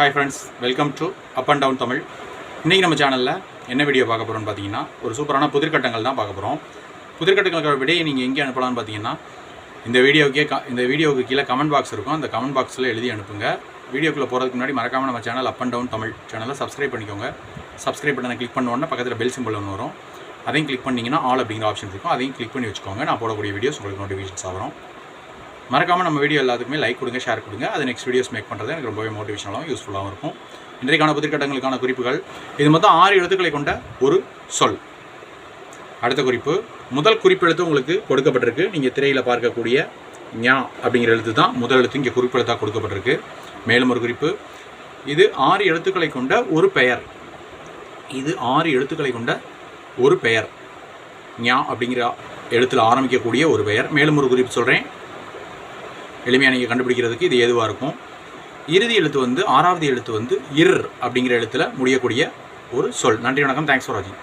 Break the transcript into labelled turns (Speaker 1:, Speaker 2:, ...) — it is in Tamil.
Speaker 1: Hi friends welcome to up and down Tamil இன்றைக்கி நம்ம சேனலில் என்ன வீடியோ பார்க்க போகிறோம்னு பார்த்தீங்கன்னா ஒரு சூப்பரான புதிர்கட்டங்கள் தான் பார்க்க போகிறோம் புதிர்கட்டங்களுக்கான விடையை நீங்கள் எங்கே அனுப்பலாம்னு பார்த்தீங்கன்னா இந்த வீடியோக்கே க இந்த வீடியோவுக்கு கீழே கமெண்ட் பாக்ஸ் இருக்கும். அந்த கமெண்ட் பாக்ஸில் எழுதி அனுப்புங்க. வீடியோக்குள்ளே போகிறதுக்கு முன்னாடி மறக்காமல் நம்ம channel up and down Tamil சேனலை சப்ஸ்கிரைப் பண்ணிக்கோங்க. சப்ஸ்கிரைப் பண்ண கிளிக் பண்ண உடனே பக்கத்தில் பெல் சிம்பிள் ஒன்று வரும். அதையும் கிளிக் பண்ணிங்கன்னா ஆல் அப்படிங்கிற ஆப்ஷன் இருக்கும். அதையும் கிளிக் பண்ணி வச்சுக்கோங்க. நான் போடக்கூடிய வீடியோஸ் உங்களுக்கு நோட்டிஃபிகேஷன்ஸ் ஆகிறோம் மறக்காமல் நம்ம வீடியோ எல்லாத்துக்குமே லைக் கொடுங்க ஷேர் கொடுங்க. அது நெக்ஸ்ட் வீடியோஸ் மேக் பண்ணுறது எனக்கு ரொம்பவே மோட்டிவேஷனாகவும் யூஸ்ஃபுல்லாகவும் இருக்கும். இன்றைக்கான புதிர்கட்டங்களுக்கான குறிப்புகள். இது மொத்தம் ஆறு எழுத்துக்களை கொண்ட ஒரு சொல். அடுத்த குறிப்பு முதல் குறிப்பெழுத்து உங்களுக்கு கொடுக்கப்பட்டிருக்கு. நீங்கள் திரையில் பார்க்கக்கூடிய ஞா அப்படிங்கிற எழுத்து தான் முதல் எழுத்து. இங்கே குறிப்பெழுத்தாக கொடுக்கப்பட்டிருக்கு. மேலும் ஒரு குறிப்பு இது ஆறு எழுத்துக்களை கொண்ட ஒரு பெயர். இது ஆறு எழுத்துக்களை கொண்ட ஒரு பெயர். ஞா அப்படிங்கிற எழுத்தில் ஆரம்பிக்கக்கூடிய ஒரு பெயர். மேலும் ஒரு குறிப்பு சொல்கிறேன் எளிமையாக நீங்கள் கண்டுபிடிக்கிறதுக்கு இது ஏதுவாக இருக்கும்? இறுதி எழுத்து வந்து ஆறாவது எழுத்து வந்து இர் அப்படிங்கிற எழுத்தில் முடியக்கூடிய ஒரு சொல். நன்றி வணக்கம். தேங்க்ஸ் ஃபார் வாட்சிங்